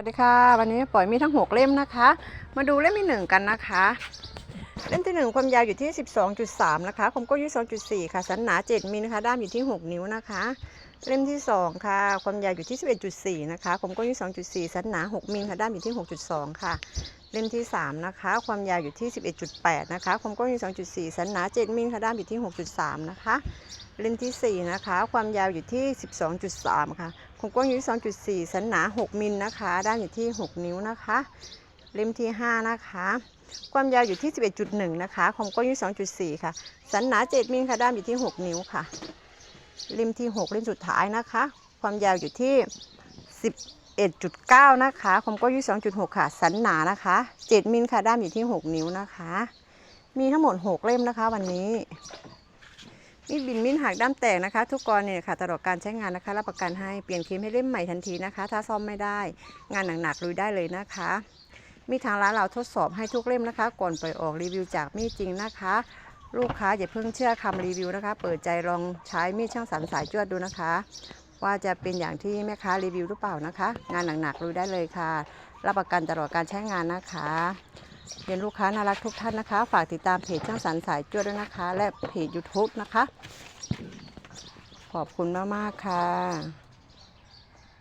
สวัสดีค่ะ วันนี้ปล่อยมีทั้ง6เล่มนะคะ มาดูเล่มที่หนึ่งกันนะคะ เล่มที่1ความยาวอยู่ที่ 12.3 นะคะความกว้างอยู่2.4 ค่ะสันหนา 7มิลนะคะด้ามอยู่ที่ 6 นิ้วนะคะ เล่มที่2ค่ะ ความยาวอยู่ที่ 11.4 นะคะความกว้างอยู่2.4 สันหนา 6มิลค่ะด้ามอยู่ที่ 6.2 ค่ะ เล่มที่ 3 นะคะ ความยาวอยู่ที่ 11.8 นะคะ ความกว้างอยู่ 2.4 สันหนา 7 มิลค่ะด้ามอยู่ที่ 6.3 นะคะ เล่มทีสี่4 นะคะ ความยาวอยู่ที่ 12.3 ค่ะ ความกว้างอยู่ที่ 2.4 สันหนา 6 มิลนะคะ ด้านอยู่ที่ 6 นิ้วนะคะ เล่มที่ 5 นะคะ ความยาวอยู่ที่ 11.1 นะคะ ความกว้างอยู่ที่2.4 ค่ะ สันหนา 7 มิลค่ะด้านอยู่ที่ 6 นิ้วค่ะ เล่มที่ 6 เล่มสุดท้ายนะคะ ความยาวอยู่ที่ 11.9 นะคะความกว้างอยู่2.6ค่ะ สันหนานะคะ 7 มิลค่ะ ด้านอยู่ที่ 6 นิ้วนะคะ มีทั้งหมด 6 เล่มนะคะ วันนี้ มีดบินมิ้นหักด้ามแตกนะคะ ทุกกรณีค่ะ ตลอดการใช้งานนะคะ รับประกันให้ เปลี่ยนครีมให้เล่มใหม่ทันทีนะคะ ถ้าซ่อมไม่ได้ งานหนักๆลุยได้เลยนะคะ มีทางร้านเราทดสอบให้ทุกเล่มนะคะ ก่อนปล่อยออกรีวิวจากมีดจริงนะคะลูกค้าอย่าเพิ่งเชื่อคำรีวิวนะคะ เปิดใจลองใช้มีดช่างสันสายจวดดูนะคะ ว่าจะเป็นอย่างที่แม่ค้ารีวิวหรือเปล่านะคะ งานหนักๆรู้ได้เลยค่ะ รับประกันตลอดการใช้งานนะคะเรียนลูกค้าน่ารักทุกท่านนะคะ ฝากติดตามเพจช่างสันสายจวดด้วยนะคะ และเพจ YouTube นะคะ ขอบคุณมาก ๆ ค่ะ